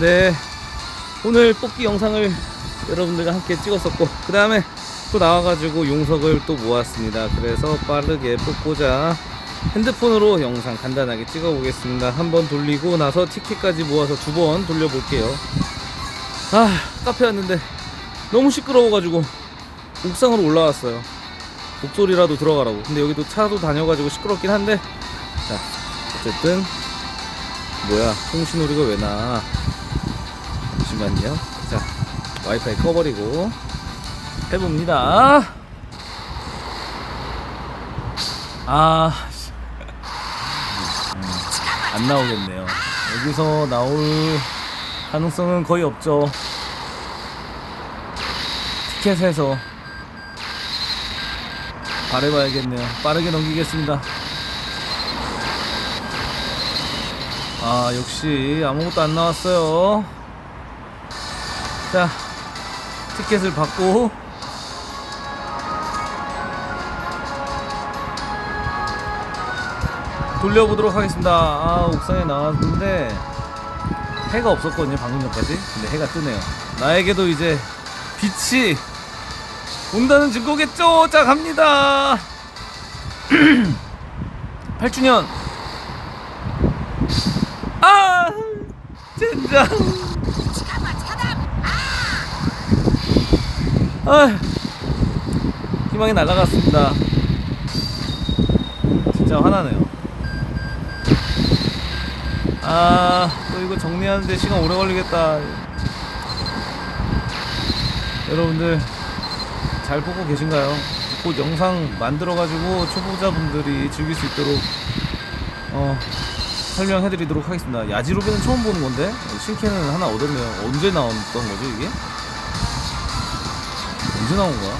네. 오늘 뽑기 영상을 여러분들과 함께 찍었었고 그 다음에 또 나와가지고 용석을 또 모았습니다. 그래서 빠르게 뽑고자 핸드폰으로 영상 간단하게 찍어 보겠습니다. 한 번 돌리고 나서 티켓까지 모아서 두 번 돌려볼게요. 아 카페 왔는데 너무 시끄러워가지고 옥상으로 올라왔어요. 목소리라도 들어가라고. 근데 여기도 차도 다녀가지고 시끄럽긴 한데. 자 어쨌든 뭐야 통신오류가 왜 나? 잠시만요. 자 와이파이 꺼버리고 해봅니다. 아, 안 나오겠네요. 여기서 나올 가능성은 거의 없죠. 티켓에서 바래봐야겠네요. 빠르게 넘기겠습니다. 아 역시 아무것도 안 나왔어요 자 티켓을 받고. 돌려보도록 하겠습니다. 아 옥상에 나왔는데 해가 없었거든요 방금 전까지. 근데 해가 뜨네요. 나에게도 이제 빛이 온다는 증거겠죠? 자 갑니다. 8주년. 아 젠장 아 희망이 날아갔습니다 진짜 화나네요 아 또 이거 정리하는데 시간 오래 걸리겠다 여러분들 잘 보고 계신가요? 곧 영상 만들어가지고 초보자분들이 즐길 수 있도록 어 설명해드리도록 하겠습니다. 야지로비는 처음 보는 건데 신캐는 하나 얻었네요. 언제 나왔던 거죠 이게? 언제 나온 거야?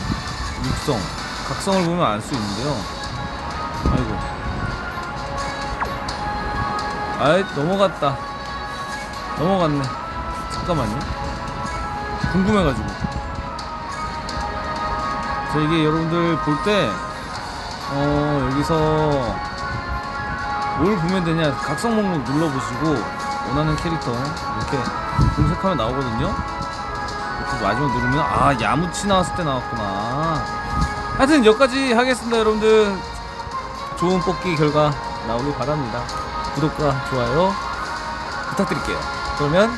육성, 각성을 보면 알 수 있는데요. 아이고, 아이 넘어갔다. 넘어갔네. 잠깐만요. 궁금해가지고. 자 이게 여러분들 볼때 어, 여기서 뭘 보면 되냐 각성 목록 눌러보시고 원하는 캐릭터 이렇게 검색하면 나오거든요 마지막 누르면 아 야무치 나왔을 때 나왔구나 하여튼 여기까지 하겠습니다 여러분들 좋은 뽑기 결과 나오길 바랍니다 구독과 좋아요 부탁드릴게요 그러면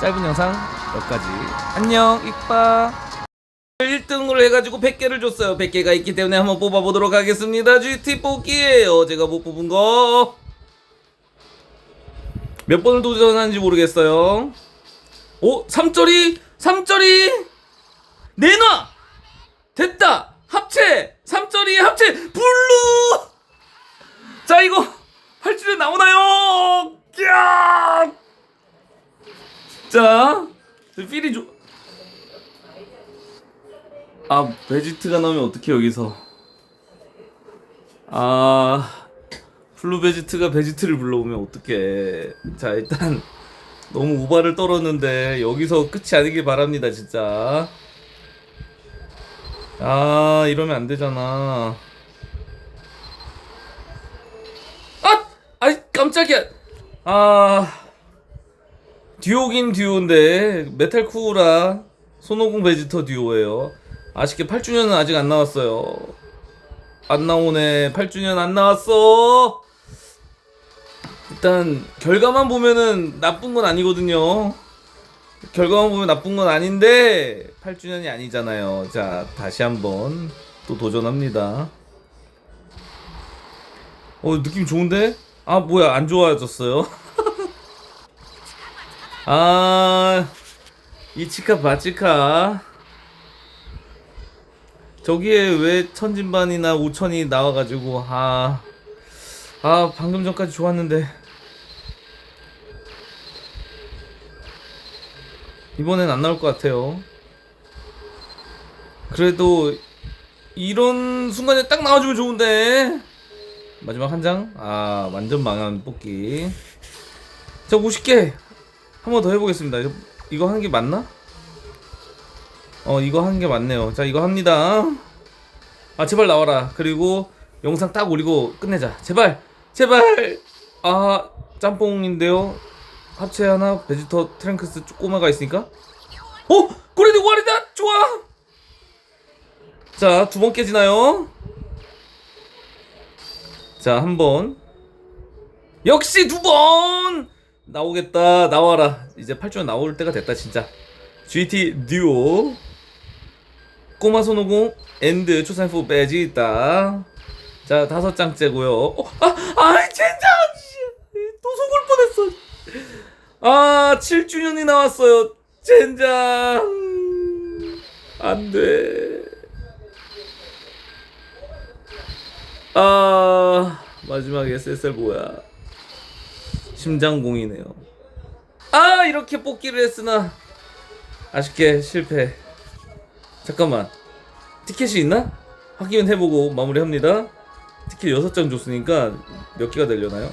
짧은 영상 여기까지 안녕 익바 1등을 해가지고 100개를 줬어요. 100개가 있기 때문에 한번 뽑아보도록 하겠습니다. GT 뽑기예요. 제가 못 뽑은 거. 몇 번을 도전하는지 모르겠어요. 오, 3절이? 3절이? 내놔! 됐다! 합체! 3절이 합체! 블루! 자, 이거 8주에 나오나요? 야! 자, 필이 좋... 아 베지트가 나오면 어떻게 여기서 아 플루 베지트가 베지트를 불러오면 어떡해 자 일단 너무 우발을 떨었는데 여기서 끝이 아니길 바랍니다 진짜 아 이러면 안 되잖아 아! 아이 깜짝이야 아 듀오긴 듀오인데 메탈 쿠우라 손오공 베지터 듀오예요 아쉽게 8주년은 아직 안 나왔어요. 안 나오네. 8주년 안 나왔어. 일단 결과만 보면은 나쁜 건 아니거든요. 결과만 보면 나쁜 건 아닌데 8주년이 아니잖아요. 자, 다시 한번 또 도전합니다. 어, 느낌 좋은데? 아, 뭐야, 안 좋아졌어요? 아, 이치카 바치카. 저기에 왜 천진반이나 오천이 나와가지고 아, 아 방금 전까지 좋았는데 이번엔 안 나올 것 같아요. 그래도 이런 순간에 딱 나와주면 좋은데 마지막 한 장? 아 완전 망한 뽑기. 저 50개 한 번 더 해보겠습니다. 이거- 이거 한게 맞나? 어 이거 한게 맞네요 자 이거 합니다 아 제발 나와라 그리고 영상 딱 올리고 끝내자 제발 제발 아 짬뽕인데요 합체 하나 베지터 트랭크스 꼬마가 있으니까. 어? 고래드 와리다! 좋아! 자 두 번 깨지나요? 자 한 번. 역시 두 번! 나오겠다. 나와라. 이제 8주년 나올 때가 됐다 진짜. GT 듀오 꼬마 손오공 엔드 초산프 베지다. 자 다섯 장째고요. 어, 아, 아 젠장! 또 속을 뻔했어 아 7주년이 나왔어요. 젠장. 안 돼. 아 마지막 SSL 뭐야. 심장공이네요. 아 이렇게 뽑기를 했으나 아쉽게 실패. 잠깐만. 티켓이 있나? 확인해보고 마무리합니다. 티켓 6장 줬으니까 몇 개가 되려나요?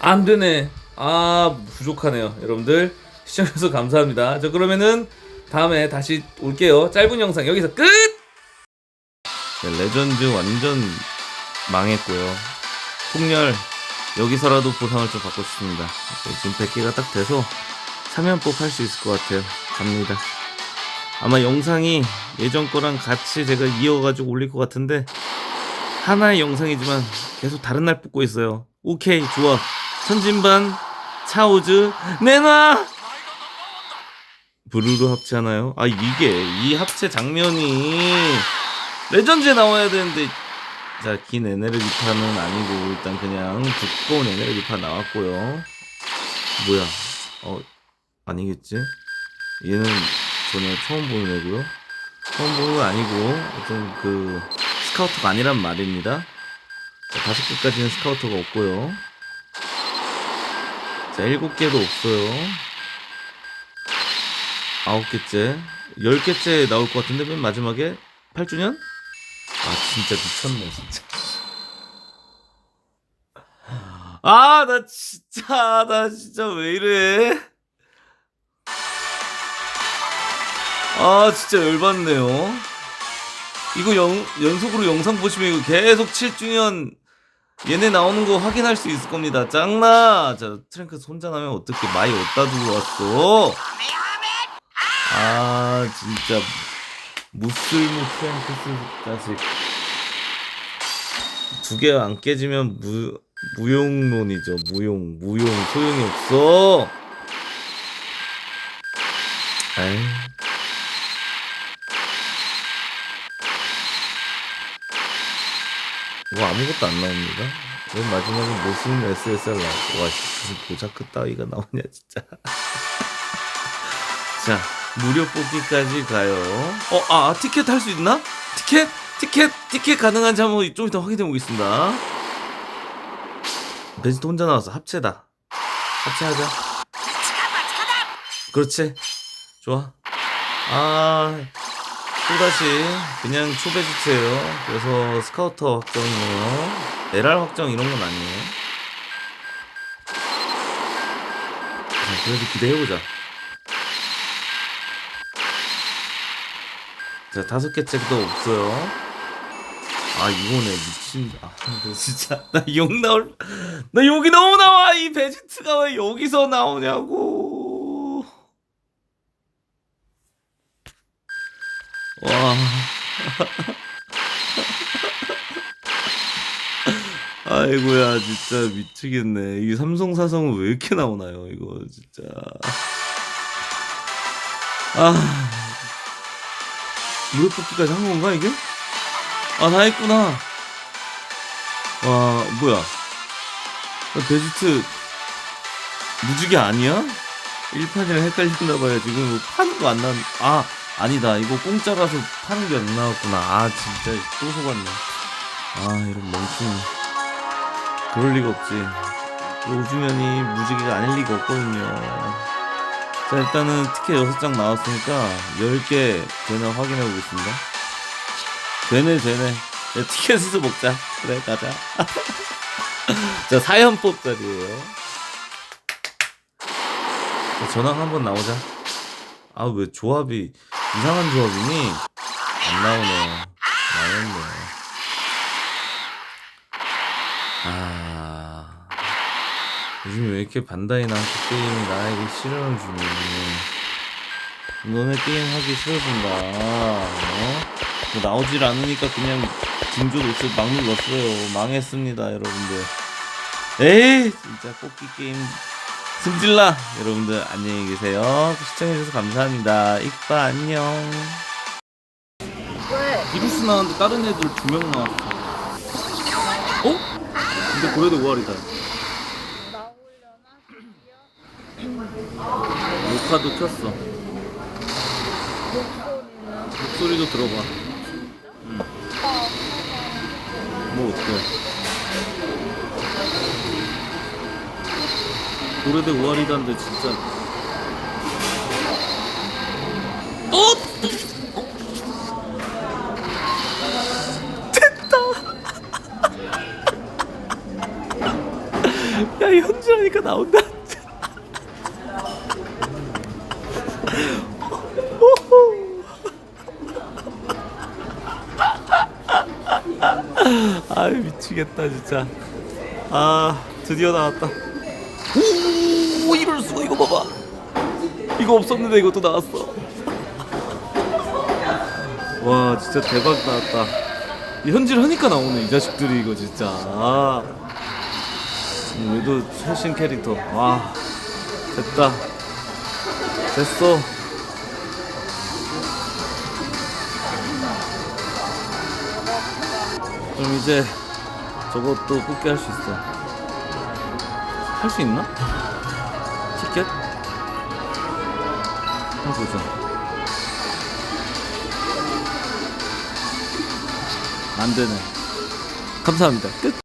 안 되네. 아, 부족하네요. 여러분들, 시청해주셔서 감사합니다. 저 그러면은 다음에 다시 올게요. 짧은 영상 여기서 끝! 네, 레전드 완전 망했고요. 폭렬, 여기서라도 보상을 좀 받고 싶습니다. 네, 지금 100개가 딱 돼서 3연법 할 수 있을 것 같아요. 갑니다. 아마 영상이 예전 거랑 같이 제가 이어가지고 올릴 것 같은데 하나의 영상이지만 계속 다른 날 뽑고 있어요. 오케이 좋아. 천진반 차오즈 내놔. 부르르 합체하나요? 아 이게 이 합체 장면이 레전드에 나와야 되는데 자 긴 에네르기파는 아니고 일단 그냥 두꺼운 에네르기파 나왔고요. 뭐야? 어 아니겠지? 얘는 전혀 처음 보는 애고요. 처음 보는 건 아니고 어떤 그 스카우터가 아니란 말입니다. 자, 다섯 개까지는 스카우터가 없고요. 자, 일곱 개도 없어요. 아홉 개째, 열 개째 나올 것 같은데 맨 마지막에 8주년? 아 진짜 미쳤네 진짜. 아 나 진짜 나 진짜 왜 이래? 아 진짜 열받네요. 이거 영, 연속으로 영상 보시면 이거 계속 7주년 얘네 나오는 거 확인할 수 있을 겁니다. 짱나! 자, 트랭크 혼자 나면 어떻게 많이 어디다 두고 왔어? 아, 진짜. 무쓸모 트랭크스 자식. 두 개 안 깨지면 무, 무용론이죠. 무용, 무용. 소용이 없어. 에이. 뭐 아무것도 안 나옵니다. 맨 마지막에 무슨 SSR 나와. 와, 씨, 무슨 고자크 따위가 나오냐, 진짜. 자, 무료 뽑기까지 가요. 어, 아, 티켓 할 수 있나? 티켓? 티켓? 티켓 가능한지 한번 좀 이따 확인해 보겠습니다. 베지트 혼자 나왔어. 합체다. 합체하자. 그렇지. 좋아. 아, 또다시 그냥 초베지트예요. 그래서 스카우터 확정이네요. LR 확정 이런 건 아니에요. 자, 그래도 기대해보자. 자, 다섯 개째도 없어요. 아, 이거네. 미친. 아, 나 진짜. 나 욕 나올. 나 욕이 너무 나와! 이 베지트가 왜 여기서 나오냐고. 와. 아이고야, 진짜 미치겠네. 이 삼성 사성은 왜 이렇게 나오나요, 이거, 진짜. 아. 무료 뽑기까지 한 건가, 이게? 아, 다 했구나. 와, 뭐야. 나 베지트, 무지개 아니야? 1판이랑 헷갈렸나봐요. 지금 뭐 파는 거 안 나, 아, 아니다. 이거 공짜라서 파는 게 안 나왔구나. 아, 진짜 또 속았네. 아, 이런 멍충이. 그럴 리가 없지. 5주년이 무지개가 아닐 리가 없거든요. 자, 일단은 티켓 6장 나왔으니까 10개 되나 확인해 보겠습니다. 되네, 되네. 야, 티켓에서 먹자. 그래, 가자. 자, 사연법 자리에요. 자, 전황 한번 나오자. 아, 왜 조합이 이상한 조합이니? 안 나오네. 나왔네. 아. 요즘에 왜 이렇게 반다이 나한테 게임이 나에게 시련을 주니 너네 게임 하기 싫어진다 어? 뭐 나오질 않으니까 그냥 징조 노스 막 눌렀어요 망했습니다 여러분들 에이 진짜 뽑기 게임 승질나 여러분들 안녕히 계세요 시청해주셔서 감사합니다 익바 안녕 왜? 비루스 나왔는데 다른 애들 두 명 나왔어 어? 근데 고래도 5월이다 나오려나? 드디어? 녹화도 켰어? 목소리도 들어봐 응. 뭐 어때 고래대 5월이다는데 진짜. 어? 됐다. 야 현주라니까 나온다. 아유 미치겠다 진짜. 아 드디어 나왔다 오 이럴 수가. 이거 봐봐. 이거 없었는데 이것도 나왔어. 와 진짜 대박 나왔다. 이 현질 하니까 나오네 이 자식들이 이거 진짜. 아. 음, 얘도 최신 캐릭터. 와 됐다. 됐어. 그럼 이제 저것도 뽑기 할 수 있어. 할 수 있나? 티켓? 한번 보자. 안 되네. 감사합니다. 끝.